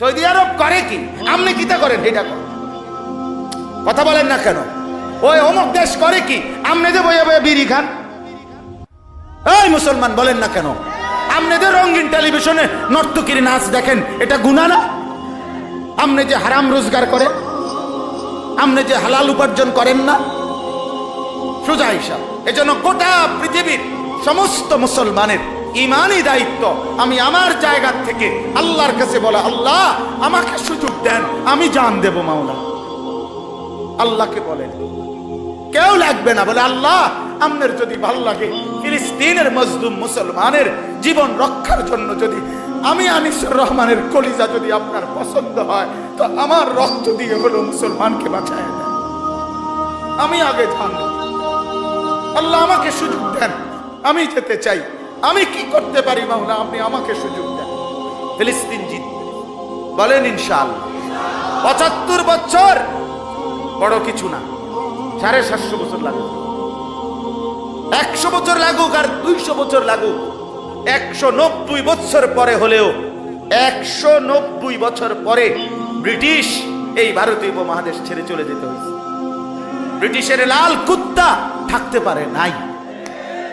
Saudi আরব করে কি? আপনি কিতা করেন? এটা করেন। কথা বলেন না কেন? ওই অমুক দেশ করে কি? আপনি যে বইয়া বইয়া বিড়ি খান। এই মুসলমান, বলেন না কেন? আপনি যে রঙিন টেলিভিশনে নর্তকির নাচ দেখেন, এটা গুণা না? আপনি যে হারাম রোজগার করেন, আপনি যে হালাল উপার্জন করেন না? সোজা হিসাব। এজন্য গোটা পৃথিবীর সমস্ত মুসলমানের ইমানই দায়িত্ব। আমি আমার জায়গা থেকে আল্লাহর কাছে বলে, আল্লাহ, আমাকে সুযোগ দেন, আমি জান দেব মাওলা। আল্লাহকে বলেন, কেউ লাগবে না। বলে, আল্লাহ আপনার যদি ভালো লাগে, ফিলিস্তিনের মজলুম মুসলমানের জীবন রক্ষার জন্য যদি আমি আনিসুর রহমানের কলিজা যদি আপনার পছন্দ হয়, তো আমার রক্ত দিয়ে হলো মুসলমানকে বাঁচায় দেন। আমি আগে জানব। আল্লাহ আমাকে সুযোগ দেন, আমি যেতে চাই। আমি কি করতে পারি মাওলা? আপনি আমাকে সুযোগ দেন। ফিলিস্তিন জিতবে। বলেন ইনশাল পঁচাত্তর বছর বড় কিছু না। সাড়ে সাতশো বছর লাগুক একশো বছর লাগুক আর দুইশো বছর লাগুক। একশো নব্বই বছর পরে হলেও, একশো নব্বই বছর পরে ব্রিটিশ এই ভারতীয় উপমহাদেশ ছেড়ে চলে যেতে হয়েছে। ব্রিটিশের লাল কুত্তা থাকতে পারে নাই।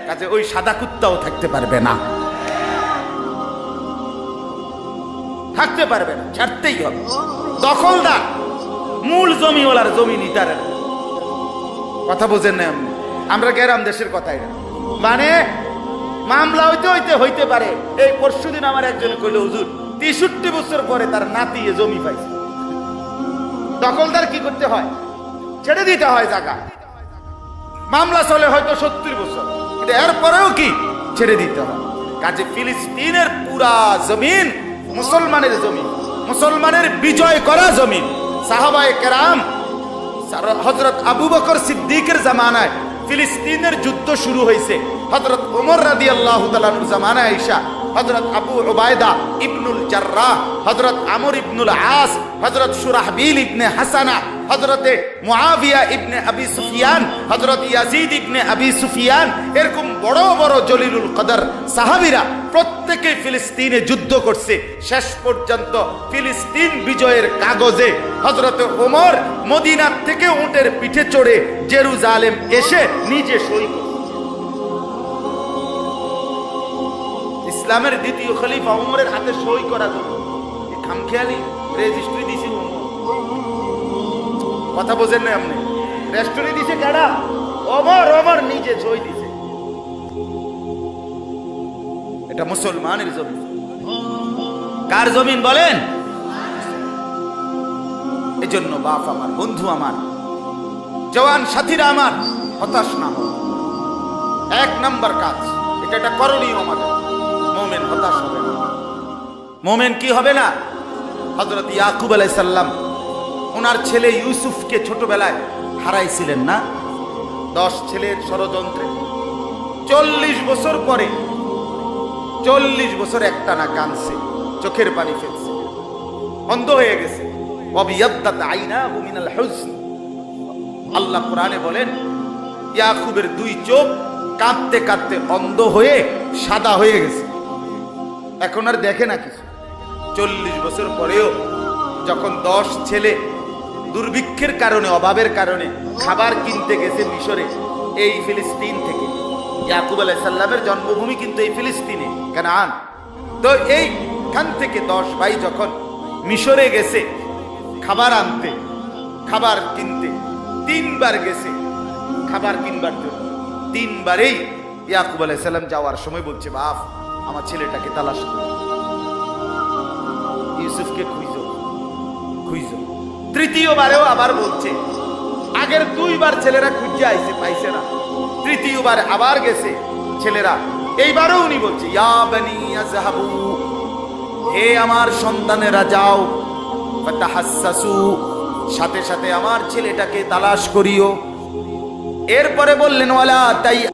কাজে ওই সাদা কুত্তাও থাকতে পারবে না। থাকতে পারবে না, ছাড়তেই হবে। দখলদার, মূল জমিওয়ালার জমি নিতারের কথা বোঝেন না আমরা গ্রাম দেশের কথা এটা। মানে মামলা হইতে হইতে হইতে পারে। এই পরশু দিন আমার একজন কইল, হুজুর, তেষট্টি বছর পরে তার নাতি জমি পাইছে। দখলদার কি করতে হয়? ছেড়ে দিতে হয় জায়গা। মামলা চলে হয়তো সত্তর বছর। এরপরেও কি ছেড়ে দিতে হয়? কাজে ফিলিস্তিনের পুরা জমিন মুসলমানের জমিন, মুসলমানের বিজয় করা জমিন। সাহাবায় কেরাম হজরত আবু বকর সিদ্দিকের জামানায় ফিলিস্তিনের যুদ্ধ শুরু হয়েছে। হজরত ওমর রাদি আল্লাহ জামানায় আইসা হজরত আবু ওবায়দা ইবনুল জার্রাহ হজরত আমর ইবনুল আস হজরত সুরাহবিল ইবনে হাসানা হজরতে মুআবিয়া ইবনে আবি সুফিয়ান হজরত ইয়াজিদ ইবনে আবি সুফিয়ান, এরকম বড় বড় জলিলুল কদর সাহাবীরা প্রত্যেকে ফিলিস্তিনে যুদ্ধ করছে শেষ পর্যন্ত ফিলিস্তিন বিজয়ের কাগজে হজরত ওমর মদিনার থেকে উটের পিঠে চড়ে জেরুজালেম এসে নিজে সই করছে। ইসলামের দ্বিতীয় খলিফা ওমরের হাতে সই করা খামখেয়ালি রেজিস্ট্রি দিছি কথা বোঝেন না আপনি? রেস্টুরি দিছে কারা? অমর অমর নিজে সই দিছে। এটা মুসলমানের জমিন কার জমিন বলেন? এই জন্য বাপ আমার, বন্ধু আমার, জওয়ান সাথীরা আমার, হতাশ না এক নাম্বার কাজ, এটা একটা করণীয় আমাদের। হতাশ হবে না। মোমেন কি হবে না? হজরত ইয়াকুব আলাইসাল্লাম ওনার ছেলে ইউসুফকে ছোটবেলায় হারাইছিলেন না? দশ ছেলের ষড়যন্ত্রে। চল্লিশ বছর পরে, চল্লিশ বছর একটা না কানছে চোখের পানি ফেলছে। অন্ধ হয়ে গেছে। আল্লাহ কোরআনে বলেন, ইয়াকুবের দুই চোখ কাঁদতে কাঁদতে অন্ধ হয়ে সাদা হয়ে গেছে। এখন আর দেখে না কিছু। চল্লিশ বছর পরেও যখন দশ ছেলে দুর্ভিক্ষের কারণে, অভাবের কারণে খাবার কিনতে গেছে মিশরে, এই ফিলিস্তিন থেকে, ইয়াকুব আলাইসাল্লামের জন্মভূমি কিন্তু এই ফিলিস্তিনে কেন আন তো এইখান থেকে দশ ভাই যখন মিশরে গেছে, খাবার আনতে, খাবার কিনতে, তিনবার গেছে, খাবার কিনবার জন্য, তিনবারেই ইয়াকুব আলাইসাল্লাম যাওয়ার সময় বলছে, বাপ আমার ছেলেটাকে তালাশ করো। ইউসুফকে খুঁজো খুঁজো। তৃতীয়বারেও আবার বলছে, আগের দুইবার ছেলেরা খুঁজে আইছে, পাইছে না। তৃতীয়বার আবার গেছে ছেলেরা। এইবারও উনি বলছে হে আমার সন্তানেরা যাও, ফাতাহাসসাসু, সাথে সাথে আমার ছেলেটাকে তালাশ করিও। এরপরে বললেন, ওয়ালা তাই